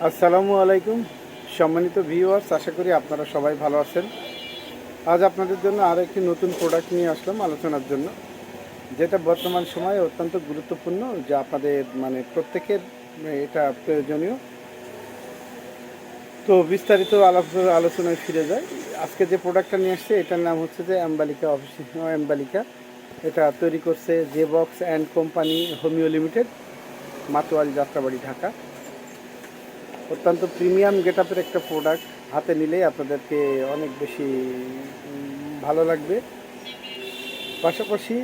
আসসালামু আলাইকুম, সম্মানিত ভিউয়ার্স আশা করি আপনারা সবাই ভালো আছেন। আজ আপনাদের জন্য আর একটি নতুন প্রোডাক্ট নিয়ে আসলাম আলোচনার জন্য। যেটা বর্তমান সময়ে অত্যন্ত গুরুত্বপূর্ণ, যা আপনাদের মানে প্রত্যেকের এটা প্রয়োজনীয়। তো বিস্তারিত আলোচ- আলোচনায় ফিরে যায় আজকে যে প্রোডাক্টটা নিয়ে আসছে, এটার নাম হচ্ছে যে অ্যাম্বালিকা অফিস, অ্যাম্বালিকা। এটা তৈরি করছে J box and company homeo limited মাতোয়ারি Jatrabari Dhaka. অত্যন্ত প্রিমিয়াম গেটআপের একটা প্রোডাক্ট হাতে নিলেই আপনাদেরকে অনেক বেশি ভালো লাগবে। পাশাপাশি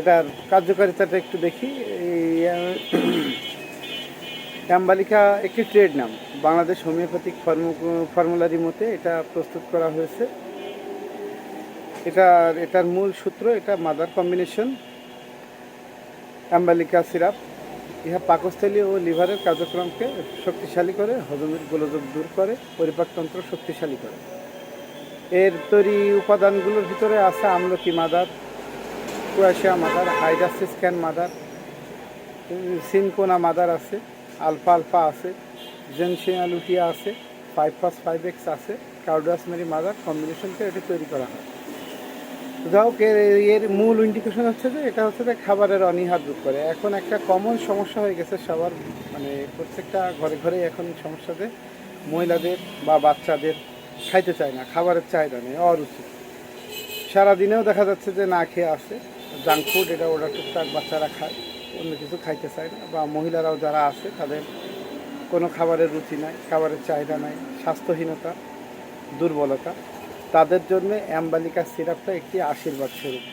এটার কার্যকারিতাটা একটু দেখি। অ্যাম্বালিকা একটি ট্রেড নাম। বাংলাদেশ হোমিওপ্যাথিক ফর্মুলারি মতে এটা প্রস্তুত করা হয়েছে। এটার এটার মূল সূত্র, এটা মাদার কম্বিনেশন। অ্যাম্বালিকা সিরাপ। ইহা পাকস্থলী ও লিভারের কার্যক্রমকে শক্তিশালী করে, হজমের গোলযোগ দূর করে, পরিপাকতন্ত্র শক্তিশালী করে। এর তৈরি উপাদানগুলোর ভিতরে আছে আমলকি mother quassia mother, hydrastis can mother, cinchona mother আছে, আলফা আলফা আছে জেনসিয়া লুটিয়া আছে, ফাইভ পাস ফাইভ এক্স আছে কাউডাসমেরি মাদার কম্বিনেশনকে এটি তৈরি করা হয়। যাই হোক এর মূল ইন্ডিকেশন হচ্ছে যে, এটা হচ্ছে যে খাবারের অনীহা দূর করে। এখন একটা কমন সমস্যা হয়ে গেছে সবার মানে প্রত্যেকটা ঘরে ঘরে এখন সমস্যা যে মহিলাদের বা বাচ্চাদের খাইতে চায় না, খাবারের চাহিদা নেই, অরুচি। সারাদিনেও দেখা যাচ্ছে যে না খেয়ে আসে। জাঙ্ক ফুড এটা ওরা টুকটাক বাচ্চারা খায়, অন্য কিছু খাইতে চায় না। বা মহিলারাও যারা আছে, তাদের কোনো খাবারের রুচি নাই, খাবারের চাহিদা নাই, স্বাস্থ্যহীনতা, দুর্বলতা। তাদের জন্য অ্যাম্বালিকা সিরাপটা একটি আশীর্বাদ স্বরূপ।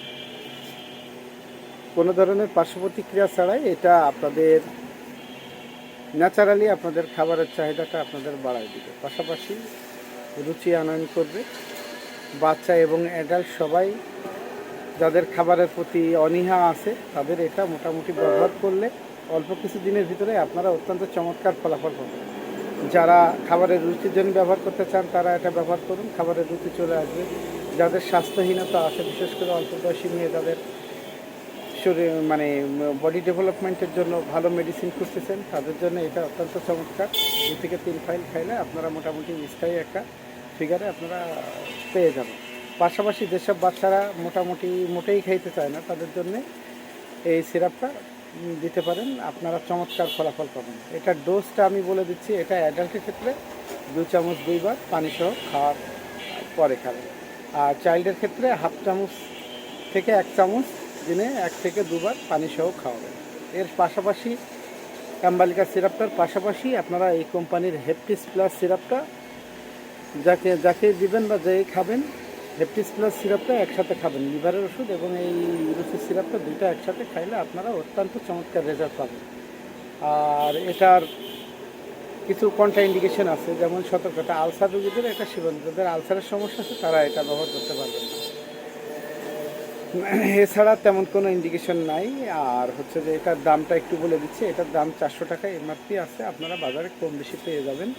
কোনো ধরনের পার্শ্ব প্রতিক্রিয়া ছাড়াই এটা আপনাদের ন্যাচারালি আপনাদের খাবারের চাহিদাটা আপনাদের বাড়ায় দিবে। পাশাপাশি রুচি আনয়ন করবে। বাচ্চা এবং অ্যাডাল্ট সবাই যাদের খাবারের প্রতি অনীহা আছে, তাদের এটা মোটামুটি ব্যবহার করলে অল্প কিছু দিনের ভিতরে আপনারা অত্যন্ত চমৎকার ফলাফল পাবেন। যারা খাবারের রুচির জন্য ব্যবহার করতে চান, তারা এটা ব্যবহার করুন, খাবারের রুচি চলে আসবে। যাদের স্বাস্থ্যহীনতা আছে, বিশেষ করে অল্প বয়সী নিয়ে তাদের শরীর মানে বডি ডেভেলপমেন্টের জন্য ভালো মেডিসিন খুঁজতেছেন, তাদের জন্য এটা অত্যন্ত চমৎকার। দু থেকে তিন ফাইল খাইলে আপনারা মোটামুটি স্থায়ী একটা ফিগারে আপনারা পেয়ে যাবেন। পাশাপাশি যেসব বাচ্চারা মোটামুটি মোটেই খাইতে চায় না, তাদের জন্য এই সিরাপটা দিতে পারেন, আপনারা চমৎকার ফলাফল পাবেন। এটার ডোজটা আমি বলে দিচ্ছি, এটা অ্যাডাল্টের ক্ষেত্রে দু চামচ, দুইবার পানি সহ খাওয়ার পরে খাবেন। আর চাইল্ডের ক্ষেত্রে হাফ চামচ থেকে এক চামচ দিনে এক থেকে দুবার পানি সহ খাওয়াবেন। এর পাশাপাশি অ্যাম্বালিকা সিরাপটার পাশাপাশি আপনারা এই কোম্পানির হেপটিস প্লাস সিরাপটা যাকে যাকে দিবেন বা যেই খাবেন হেপটিস প্লাস সিরাপটা একসাথে খাবেন। লিভারের ওষুধ এবং এই রুচির সিরাপটা দুইটা একসাথে খাইলে আপনারা অত্যন্ত চমৎকার রেজাল্ট পাবেন। আর এটার কিছু কন্ট্রা ইন্ডিকেশন আছে, যেমন সতর্কতা। আলসার রোগীদের এটা সেবন, যাদের আলসারের সমস্যা আছে, তারা এটা ব্যবহার করতে পারবেন। এছাড়া তেমন কোনো ইন্ডিকেশন নাই। আর হচ্ছে যে এটার দামটা একটু বলে দিচ্ছে, এটার দাম চারশো টাকা এমআরপি আছে। আপনারা বাজারে কম বেশি পেয়ে যাবেন।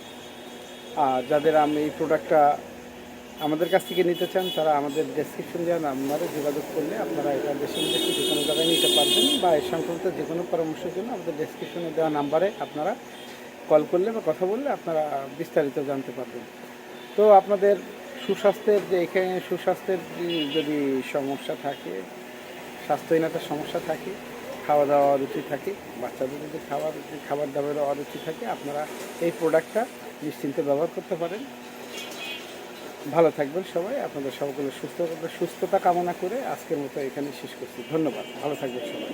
আর যাদের আমি এই প্রোডাক্টটা আমাদের কাছ থেকে নিতে চান, তারা আমাদের ডেসক্রিপশন দেওয়া নাম্বারে যোগাযোগ করলে আপনারা এটা দেশে বিদেশে যে কোনো জায়গায় নিতে পারবেন বা এর সংক্রান্ত যে কোনো পরামর্শের জন্য আমাদের ডেসক্রিপশনে দেওয়া নাম্বারে আপনারা কল করলে বা কথা বললে আপনারা বিস্তারিত জানতে পারবেন। তো আপনাদের সুস্বাস্থ্যের যে এখানে সুস্বাস্থ্যের যদি সমস্যা থাকে, স্বাস্থ্যহীনতার সমস্যা থাকে খাওয়া দাওয়া অরুচি থাকে, বাচ্চাদের যদি খাবার খাবার দাবারের অরুচি থাকে, আপনারা এই প্রোডাক্টটা নিশ্চিন্তে ব্যবহার করতে পারেন। ভালো থাকবেন সবাই, আপনাদের সকলের সুস্থ সুস্থতা কামনা করে আজকের মতো এখানে শেষ করছি। ধন্যবাদ, ভালো থাকবেন সবাই।